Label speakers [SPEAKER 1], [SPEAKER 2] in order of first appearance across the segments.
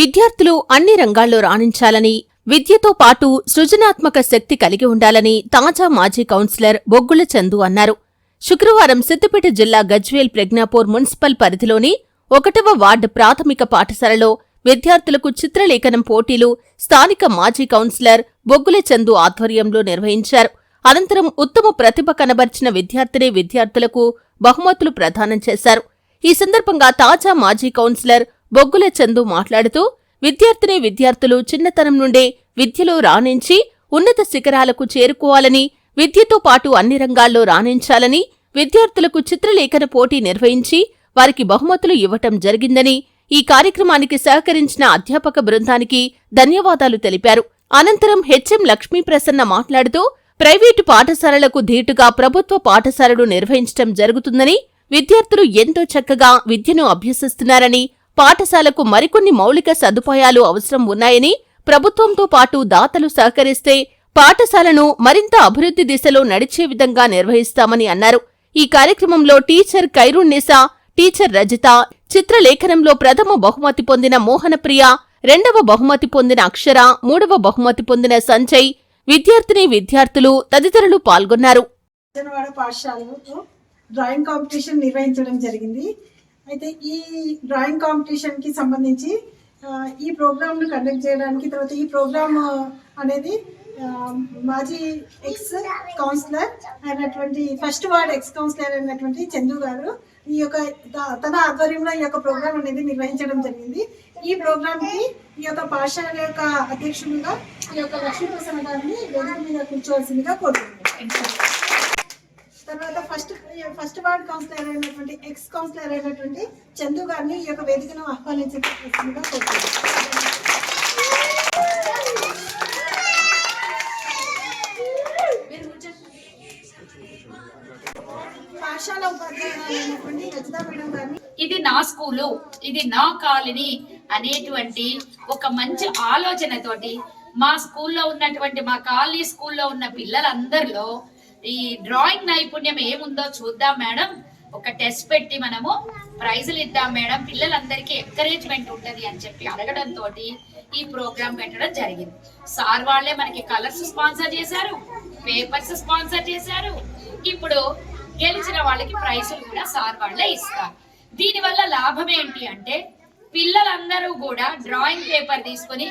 [SPEAKER 1] విద్యార్థులు అన్ని రంగాల్లో రాణించాలని విద్యతో పాటు సృజనాత్మక శక్తి కలిగి ఉండాలని తాజా మాజీ కౌన్సిలర్ బొగ్గుల చందు అన్నారు. శుక్రవారం సిద్దిపేట జిల్లా గజ్వేల్ ప్రజ్ఞాపూర్ మున్సిపల్ పరిధిలోని ఒకటవ వార్డు ప్రాథమిక పాఠశాలలో విద్యార్థులకు చిత్రలేఖనం పోటీలు స్థానిక మాజీ కౌన్సిలర్ బొగ్గుల చందు ఆధ్వర్యంలో నిర్వహించారు. అనంతరం ఉత్తమ ప్రతిభ కనబర్చిన విద్యార్థిని విద్యార్థులకు బహుమతులు ప్రదానం చేశారు. ఈ సందర్భంగా తాజా మాజీ కౌన్సిలర్ బొగ్గుల చందు మాట్లాడుతూ విద్యార్థిని విద్యార్థులు చిన్నతనం నుండే విద్యలో రాణించి ఉన్నత శిఖరాలకు చేరుకోవాలని విద్యతో పాటు అన్ని రంగాల్లో రాణించాలని విద్యార్థులకు చిత్రలేఖన పోటీ నిర్వహించి వారికి బహుమతులు ఇవ్వటం జరిగిందని ఈ కార్యక్రమానికి సహకరించిన అధ్యాపక బృందానికి ధన్యవాదాలు తెలిపారు. అనంతరం హెచ్ఎం లక్ష్మీప్రసన్న మాట్లాడుతూ ప్రైవేటు పాఠశాలలకు ధీటుగా ప్రభుత్వ పాఠశాలలు నిర్వహించటం జరుగుతుందని విద్యార్థులు ఎంతో చక్కగా విద్యను అభ్యసిస్తున్నారని పాఠశాలకు మరికొన్ని మౌలిక సదుపాయాలు అవసరం ఉన్నాయని ప్రభుత్వంతో పాటు దాతలు సహకరిస్తే పాఠశాలను మరింత అభివృద్ధి దిశలో నడిచే విధంగా నిర్వహిస్తామని అన్నారు. ఈ కార్యక్రమంలో టీచర్ ఖైరున్నీసా టీచర్ రజిత చిత్రలేఖనంలో ప్రథమ బహుమతి పొందిన మోహనప్రియ రెండవ బహుమతి పొందిన అక్షర మూడవ బహుమతి పొందిన సంజయ్ విద్యార్థిని విద్యార్థులు తదితరులు పాల్గొన్నారు.
[SPEAKER 2] పాఠశాలలో డ్రాయింగ్ కాంపిటీషన్ నిర్వహించడం జరిగింది. అయితే ఈ డ్రాయింగ్ కాంపిటీషన్కి సంబంధించి ఈ ప్రోగ్రామ్ను కండక్ట్ చేయడానికి తర్వాత ఈ ప్రోగ్రామ్ అనేది మాజీ ఎక్స్ కౌన్సిలర్ అయినటువంటి ఫస్ట్ వార్డ్ ఎక్స్ కౌన్సిలర్ అయినటువంటి చందు గారు ఈ యొక్క తన ఆధ్వర్యంలో ఈ యొక్క ప్రోగ్రామ్ అనేది నిర్వహించడం జరిగింది. ఈ ప్రోగ్రామ్కి ఈ యొక్క పాఠశాల యొక్క అధ్యక్షులుగా ఈ యొక్క లక్ష్మీప్రసన్న గారిని వేదిక మీద కూర్చోవలసిందిగా కోరుతున్నాను. తర్వాత ఫస్ట్ ఫస్ట్ వార్డ్ కౌన్సిలర్ అయినటువంటి ఎక్స్ కౌన్సిలర్ అయినటువంటి చందు గారిని ఈ యొక్క వేదికను ఆహ్వానించవలసిందిగా కోరుతున్నాను పాఠశాల ఉపాధ్యాయులు రచిత మేడం గారిని
[SPEAKER 3] ఇది నా స్కూలు ఇది నా కాలనీ అనేటువంటి ఒక మంచి ఆలోచనతోటి మా స్కూల్లో ఉన్నటువంటి మా కాలనీ స్కూల్లో ఉన్న పిల్లలందరిలో ఈ డ్రాయింగ్ నైపుణ్యం ఏముందో చూద్దాం మేడం. ఒక టెస్ట్ పెట్టి మనము ప్రైజులు ఇద్దాం మేడం. పిల్లలందరికీ ఎంకరేజ్మెంట్ ఉంటది అని చెప్పి అడగడం తోటి ఈ ప్రోగ్రామ్ పెట్టడం జరిగింది. సార్ వాళ్ళే మనకి కలర్స్ స్పాన్సర్ చేశారు పేపర్స్ స్పాన్సర్ చేశారు. ఇప్పుడు గెలిచిన వాళ్ళకి ప్రైజులు కూడా సార్ వాళ్ళే ఇస్తారు. దీనివల్ల లాభం ఏంటి అంటే పిల్లలందరూ కూడా డ్రాయింగ్ పేపర్ తీసుకొని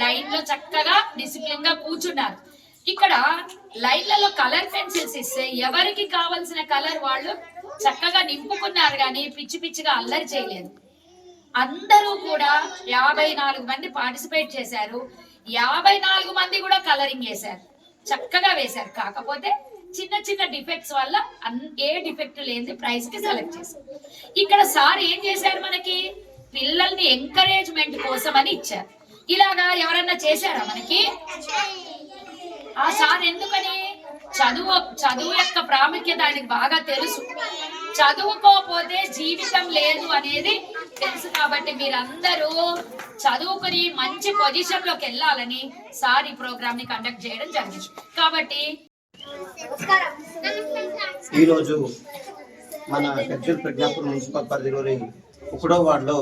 [SPEAKER 3] లైన్లో చక్కగా డిసిప్లిన్గా కూర్చున్నారు. ఇక్కడ లైన్లలో కలర్ పెన్సిల్స్ ఇస్తే ఎవరికి కావలసిన కలర్ వాళ్ళు చక్కగా నింపుకున్నారు కానీ పిచ్చి పిచ్చిగా అల్లరి చేయలేదు. అందరూ కూడా యాభై నాలుగు మంది పార్టిసిపేట్ చేశారు. యాభై నాలుగు మంది కూడా కలరింగ్ వేశారు. చక్కగా వేశారు. కాకపోతే చిన్న చిన్న డిఫెక్ట్స్ వల్ల అన్- ఏ డిఫెక్ట్ లేని ప్రైస్కి సెలెక్ట్ చేశారు. ఇక్కడ సార్ ఏం చేశారు మనకి? పిల్లల్ని ఎంకరేజ్మెంట్ కోసం అని ఇచ్చారు. ఇలాగా ఎవరన్నా చేశారా మనకి? ఆ సార్ ఎందుకని? చదువు చదువు యొక్క ప్రాముఖ్యత ఆయనకు బాగా తెలుసు. చదువుకోపోతే జీవితం లేదు అనేది తెలుసు కాబట్టి మీరందరూ చదువుకుని మంచి పొజిషన్లోకి వెళ్ళాలని సార్ ఈ ప్రోగ్రామ్ని కండక్ట్ చేయడం జరిగింది. కాబట్టి
[SPEAKER 4] ఈరోజు మన గజ్జల్ ప్రజ్ఞాపూర్ మున్సిపల్ పరిధిలోని ఒకటో వార్డులో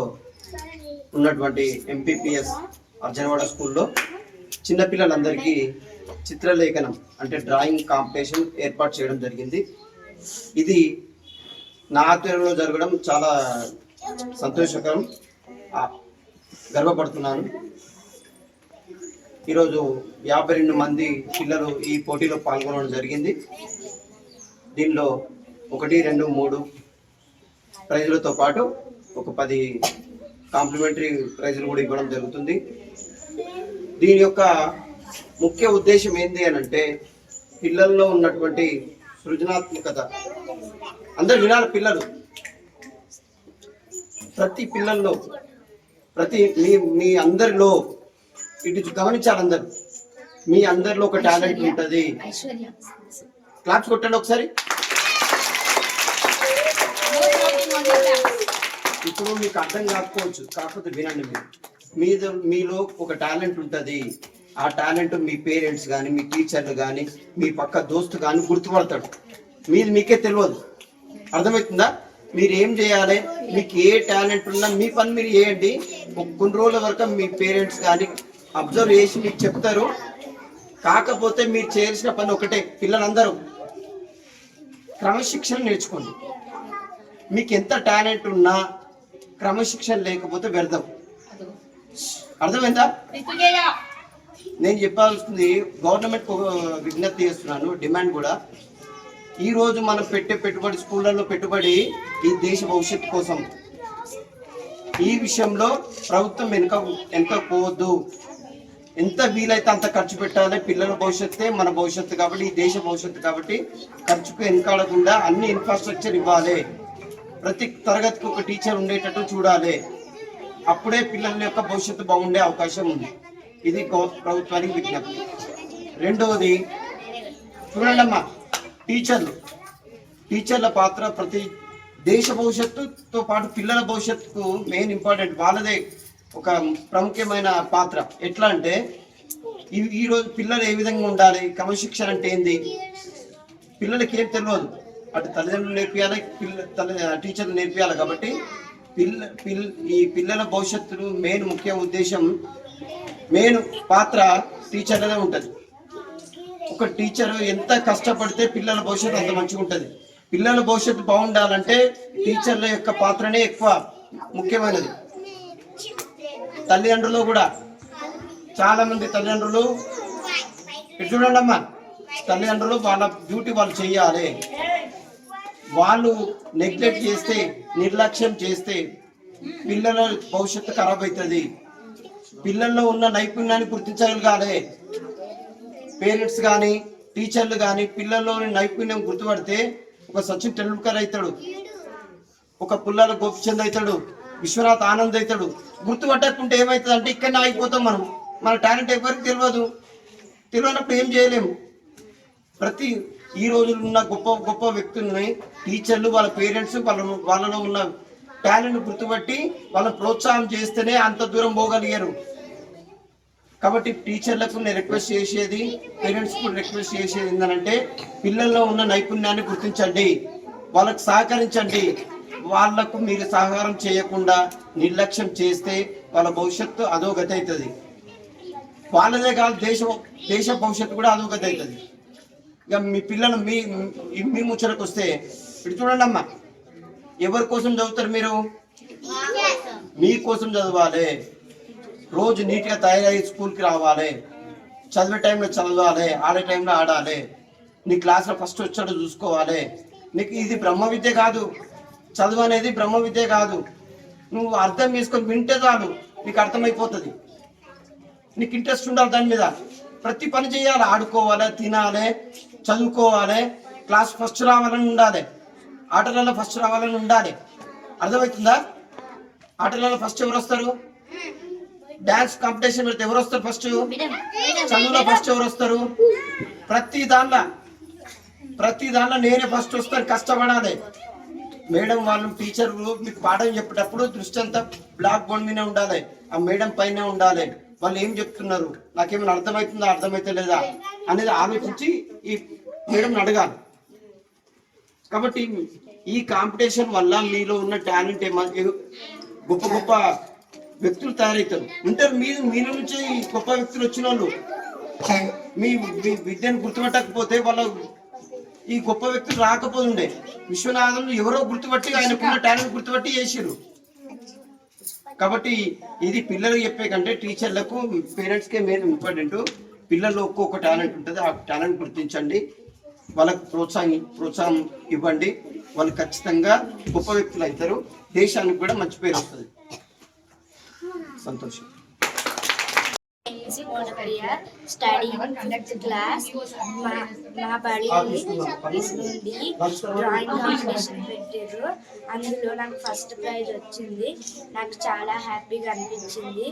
[SPEAKER 4] ఉన్నటువంటి ఎంపీపీఎస్ అర్జనవాడ స్కూల్లో చిన్నపిల్లలందరికీ చిత్రలేఖనం అంటే డ్రాయింగ్ కాంపిటీషన్ ఏర్పాటు చేయడం జరిగింది. ఇది నా ఆధ్వర్యంలో జరగడం చాలా సంతోషకరం. గర్వపడుతున్నాను. ఈరోజు యాభై రెండు మంది పిల్లలు ఈ పోటీలో పాల్గొనడం జరిగింది. దీనిలో ఒకటి రెండు మూడు ప్రైజులతో పాటు ఒక పది కాంప్లిమెంటరీ ప్రైజులు కూడా ఇవ్వడం జరుగుతుంది. దీని యొక్క ముఖ్య ఉద్దేశం ఏంటి అని అంటే పిల్లల్లో ఉన్నటువంటి సృజనాత్మకత. అందరు వినాలి పిల్లలు. ప్రతి పిల్లల్లో ప్రతి మీ మీ అందరిలో ఇటు గమనించాలి అందరు. మీ అందరిలో ఒక టాలెంట్ ఉంటుంది. క్లాప్స్ కొట్టండి ఒకసారి. ఇప్పుడు మీకు అర్థం కాకపోవచ్చు. కాకపోతే వినండి మీరు. మీద మీలో ఒక టాలెంట్ ఉంటుంది. ఆ టాలెంట్ మీ పేరెంట్స్ కానీ మీ టీచర్లు కానీ మీ పక్క దోస్తు కానీ గుర్తుపడతాడు. మీది మీకే తెలియదు. అర్థమవుతుందా? మీరు ఏం చేయాలి? మీకు ఏ టాలెంట్ ఉన్నా మీ పని మీరు చేయండి. కొన్ని రోజుల వరకు మీ పేరెంట్స్ కానీ అబ్జర్వ్ చేసి మీకు చెప్తారు. కాకపోతే మీరు చేయాల్సిన పని ఒకటే పిల్లలందరూ. క్రమశిక్షణ నేర్చుకోండి. మీకు ఎంత టాలెంట్ ఉన్నా క్రమశిక్షణ లేకపోతే వ్యర్థం. అర్థమైందా? నేను చెప్పాల్సింది గవర్నమెంట్ విజ్ఞప్తి చేస్తున్నాను డిమాండ్ కూడా. ఈ రోజు మనం పెట్టే పెట్టుబడి స్కూళ్ళల్లో పెట్టుబడి ఈ దేశ భవిష్యత్తు కోసం. ఈ విషయంలో ప్రభుత్వం వెనుక ఎంత పోవద్దు. ఎంత వీలైతే అంత ఖర్చు పెట్టాలి పిల్లల భవిష్యత్తే మన భవిష్యత్తు కాబట్టి ఈ దేశ భవిష్యత్తు కాబట్టి ఖర్చుకు వెనుకాడకుండా అన్ని ఇన్ఫ్రాస్ట్రక్చర్ ఇవ్వాలి. ప్రతి తరగతికి ఒక టీచర్ ఉండేటట్టు చూడాలి. అప్పుడే పిల్లల యొక్క భవిష్యత్తు బాగుండే అవకాశం ఉంది. ఇది ప్రభుత్వానికి విజ్ఞప్తి. రెండవది చూడండి టీచర్లు. టీచర్ల పాత్ర ప్రతి దేశ భవిష్యత్తుతో పాటు పిల్లల భవిష్యత్తుకు మెయిన్ ఇంపార్టెంట్. వాళ్ళదే ఒక ప్రముఖమైన పాత్ర. ఎట్లా అంటే ఈ రోజు పిల్లలు ఏ విధంగా ఉండాలి క్రమశిక్షణ అంటే ఏంది? పిల్లలకి ఏం తెలియదు అటు తల్లిదండ్రులు నేర్పియాలి పిల్ల తల్లి టీచర్లు నేర్పియాలి కాబట్టి పిల్ల పిల్ ఈ పిల్లల భవిష్యత్తును మెయిన్ ముఖ్య ఉద్దేశం మెయిన్ పాత్ర టీచర్లనే ఉంటుంది. ఒక టీచర్ ఎంత కష్టపడితే పిల్లల భవిష్యత్తు అంత మంచిగా ఉంటుంది. పిల్లల భవిష్యత్తు బాగుండాలంటే టీచర్ల యొక్క పాత్రనే ఎక్కువ ముఖ్యమైనది. తల్లిదండ్రులు కూడా. చాలా మంది తల్లిదండ్రులు ఇటు చూడండి అమ్మా తల్లిదండ్రులు వాళ్ళ డ్యూటీ వాళ్ళు చేయాలి. వాళ్ళు నెగ్లెక్ట్ చేస్తే నిర్లక్ష్యం చేస్తే పిల్లల భవిష్యత్తు ఖరాబ్ అవుతుంది. పిల్లల్లో ఉన్న నైపుణ్యాన్ని గుర్తించగలగాలి. పేరెంట్స్ కానీ టీచర్లు కానీ పిల్లల్లోని నైపుణ్యం గుర్తుపడితే ఒక సచిన్ టెండూల్కర్ అవుతాడు. ఒక పుల్లాల గోపిచంద్ అవుతాడు. విశ్వనాథ్ ఆనంద్ అవుతాడు. గుర్తుపట్టకుంటే ఏమవుతుంది అంటే ఇక్కడనే ఆగిపోతాం మనం. మన టాలెంట్ ఎవరికి తెలియదు తెలియనప్పుడు ఏం చేయలేము. ప్రతి ఈ రోజుల్లో ఉన్న గొప్ప గొప్ప వ్యక్తుల్ని టీచర్లు వాళ్ళ పేరెంట్స్ వాళ్ళ వాళ్ళలో ఉన్న టాలెంట్ గుర్తుపట్టి వాళ్ళని ప్రోత్సాహం చేస్తేనే అంత దూరం పోగలిగారు. కాబట్టి టీచర్లకు నేను రిక్వెస్ట్ చేసేది పేరెంట్స్ కూడా రిక్వెస్ట్ చేసేది ఏంటంటే పిల్లల్లో ఉన్న నైపుణ్యాన్ని గుర్తించండి వాళ్ళకు సహకరించండి. వాళ్ళకు మీరు సహకారం చేయకుండా నిర్లక్ష్యం చేస్తే వాళ్ళ భవిష్యత్తు అధోగతి అవుతుంది. వాళ్ళదే కాదు దేశ దేశ భవిష్యత్తు కూడా అధోగతి అవుతుంది. ఇక మీ పిల్లలు మీ మీ ముచ్చటకు వస్తే ఇటు చూడండి అమ్మా ఎవరి కోసం చదువుతారు మీరు? మీకోసం చదవాలి. రోజు నీట్గా తయారయ్యి స్కూల్కి రావాలి. చదివే టైంలో చదవాలి ఆడే టైంలో ఆడాలి. నీ క్లాస్లో ఫస్ట్ వచ్చాడో చూసుకోవాలి. నీకు ఇది బ్రహ్మ విద్య కాదు. చదువు అనేది బ్రహ్మ విద్య కాదు. నువ్వు అర్థం చేసుకొని వింటే చాలు. నీకు అర్థమైపోతుంది. నీకు ఇంట్రెస్ట్ ఉండాలి దాని మీద. ప్రతి పని చేయాలి. ఆడుకోవాలి తినాలి చదువుకోవాలి. క్లాస్ ఫస్ట్ రావాలని ఉండాలి. ఆటలలో ఫస్ట్ రావాలని ఉండాలి. అర్థమవుతుందా? ఆటలలో ఫస్ట్ ఎవరు వస్తారు డాన్స్ కాంపిటీషన్ పెడితే ఎవరు వస్తారు ఫస్ట్ చదువులో ఫస్ట్ ఎవరు వస్తారు ప్రతి దానిలో ప్రతి దానిలో నేనే ఫస్ట్ వస్తాను కష్టపడాలి. మేడం వాళ్ళు టీచర్ మీకు పాఠం చెప్పేటప్పుడు దృష్టి అంతా బ్లాక్ బోర్డ్ మీద ఉండాలి. ఆ మేడం పైన ఉండాలి. వాళ్ళు ఏం చెప్తున్నారు? నాకేమైనా అర్థమవుతుందా అర్థమైతే లేదా అనేది ఆలోచించి ఈ మేడం అడగాలి. కాబట్టి ఈ కాంపిటీషన్ వల్ల మీలో ఉన్న టాలెంట్ ఏమో గొప్ప గొప్ప వ్యక్తులు తయారవుతారు. ఉంటారు మీరు మీ నుంచి గొప్ప వ్యక్తులు వచ్చిన వాళ్ళు. మీ విద్యను గుర్తుపట్టకపోతే వాళ్ళ ఈ గొప్ప వ్యక్తులు రాకపోతుండే. విశ్వనాథం ఎవరో గుర్తుపట్టి ఆయనకున్న టాలెంట్ గుర్తుపట్టి చేసిరు కాబట్టి ఇది పిల్లలకు చెప్పే కంటే టీచర్లకు పేరెంట్స్కే మెయిన్ ఇంపార్టెంట్. పిల్లల్లో ఒక్కొక్క టాలెంట్ ఉంటుంది ఆ టాలెంట్ గుర్తించండి. వాళ్ళకు ప్రోత్సాహం ప్రోత్సాహం ఇవ్వండి. వాళ్ళు ఖచ్చితంగా గొప్ప వ్యక్తులు అవుతారు. దేశానికి కూడా మంచి పేరు వస్తుంది. సంతోషం.
[SPEAKER 5] Is Monocareer studying fifth class. మా మా బడి నుండి డ్రాయింగ్ కాంపిటీషన్ పెట్టారు. అందులో నాకు ఫస్ట్ ప్రైజ్ వచ్చింది. నాకు చాలా హ్యాపీగా అనిపించింది.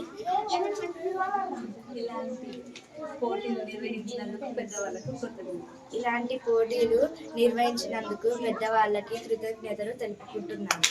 [SPEAKER 5] ఇలాంటి పోటీలు నిర్వహించినందుకు పెద్దవాళ్ళకి కృతజ్ఞతలు తెలుపుకుంటున్నాను.